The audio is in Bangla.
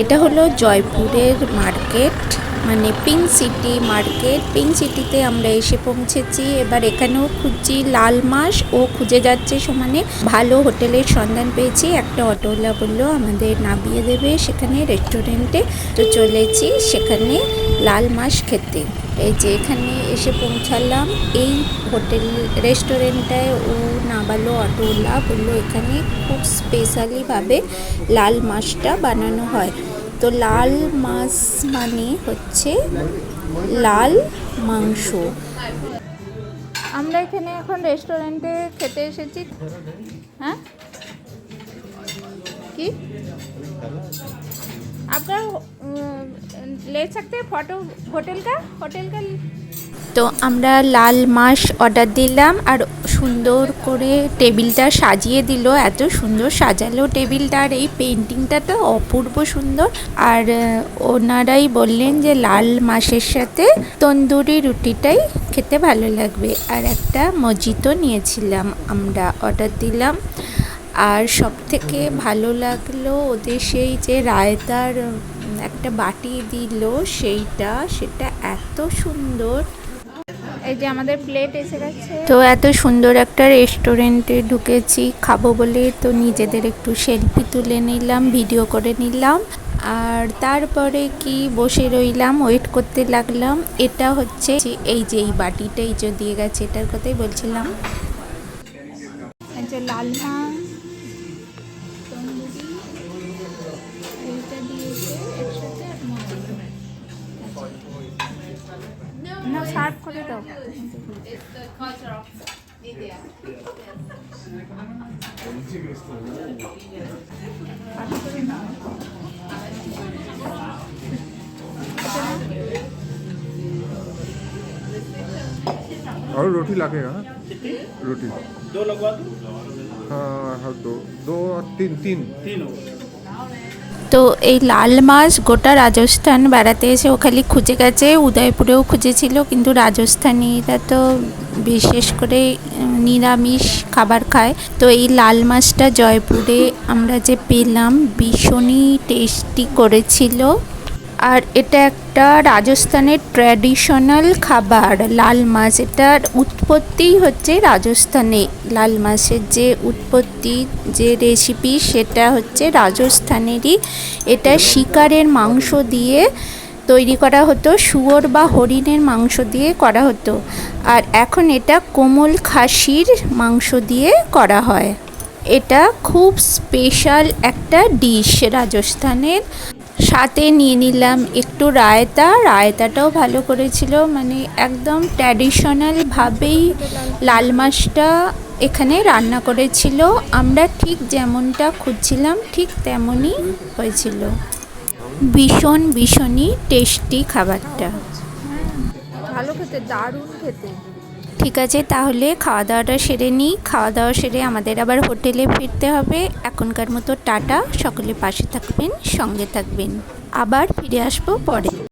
এটা হলো জয়পুরের মার্কেট। মানে পিঙ্ক সিটি মার্কেট। পিঙ্ক সিটিতে আমরা এসে পৌঁছেছি। এবার এখানেও খুঁজছি লাল মাস। ও খুঁজে যাচ্ছে সমানে। ভালো হোটেলের সন্ধান পেয়েছি। একটা অটোওয়ালা বলল, আমাদের নামিয়ে দেবে সেখানে রেস্টুরেন্টে। তো চলেছি সেখানে লাল মাস খেতে। এই যে এখানে এসে পৌঁছালাম। এই হোটেল রেস্টুরেন্টটায় ও নামালো অটোওয়ালা বলল, এখানে খুব স্পেশালিভাবে লাল মাছটা বানানো হয়। তো লাল মাছ মানে হচ্ছে লাল মাংস আমরা এখানে এখন রেস্টুরেন্টে খেতে এসেছি হ্যাঁ কি আপনার ले सकते हैं फोटो होटल का होटल का তো আমরা লাল মাস অর্ডার দিলাম আর সুন্দর করে টেবিলটা সাজিয়ে দিল। এত সুন্দর সাজালো টেবিলটা আর এই পেন্টিংটা তো অপূর্ব সুন্দর। আর ওনারাই বললেন যে লাল মাসের সাথে তন্দুরি রুটিটাই খেতে ভালো লাগবে। আর একটা মজিতো নিয়েছিলাম আমরা অর্ডার দিলাম। আর সব থেকে ভালো লাগল ওদের সেই যে রায়তার একটা বাটি দিল সেইটা সেটা এত সুন্দর। এই যে আমাদের প্লেট এসে গেছে। তো এত সুন্দর একটা রেস্টুরেন্টে ঢুকেছি খাব বলে তো নিজেদের একটু সেলফি তুলে নিলাম ভিডিও করে নিলাম। আর তারপরে কি বসে রইলাম ওয়েট করতে লাগলাম। এটা হচ্ছে এই যে এই বাটিটা এই যে দিয়ে গেছে এটার কথাই বলছিলাম। এই না সার্ভ করে দাও It's the culture of India. और रोटी लगेगा ना रोटी दो लगवा दूँ हाँ हाँ दो दो और तीन तीन तीन हो गए তো এই লাল মাছ গোটা রাজস্থান বেড়াতে এসে ও খালি খুঁজে গেছে, উদয়পুরেও খুঁজেছিল, কিন্তু রাজস্থানীরা তো বিশেষ করে নিরামিষ খাবার খায়। তো এই লাল মাছটা জয়পুরে আমরা যে পেলাম, ভীষণই টেস্টি করেছিল। আর এটা একটা রাজস্থানের ট্র্যাডিশনাল খাবার, লাল মাছ। এটার উৎপত্তি হচ্ছে রাজস্থানে। লাল মাছের যে উৎপত্তি, যে রেসিপি সেটা হচ্ছে রাজস্থানেরই। এটা শিকারের মাংস দিয়ে তৈরি করা হতো, শুয়োর বা হরিণের মাংস দিয়ে করা হতো। আর এখন এটা কোমল খাসির মাংস দিয়ে করা হয়। এটা খুব স্পেশাল একটা ডিশ রাজস্থানের। সাথে নিয়ে নিলাম একটু রায়তা। রায়তাটাও ভালো করেছিল মানে একদম ট্র্যাডিশনালভাবেই লাল মাছটা এখানে রান্না করেছিল। আমরা ঠিক যেমনটা খুঁজছিলাম, ঠিক তেমনই হয়েছিল। ভীষণ, ভীষণই টেস্টি খাবারটা। ভালো খেতে, দারুণ খেতে। ঠিক আছে, তাহলে খাওয়া দাওয়াটা সেরে নিই। খাওয়া দাওয়া সেরে আমাদের আবার হোটেলে ফিরতে হবে। এখনকার মতো টাটা। সকলে পাশে থাকবেন, সঙ্গে থাকবেন। আবার ফিরে আসব পরে।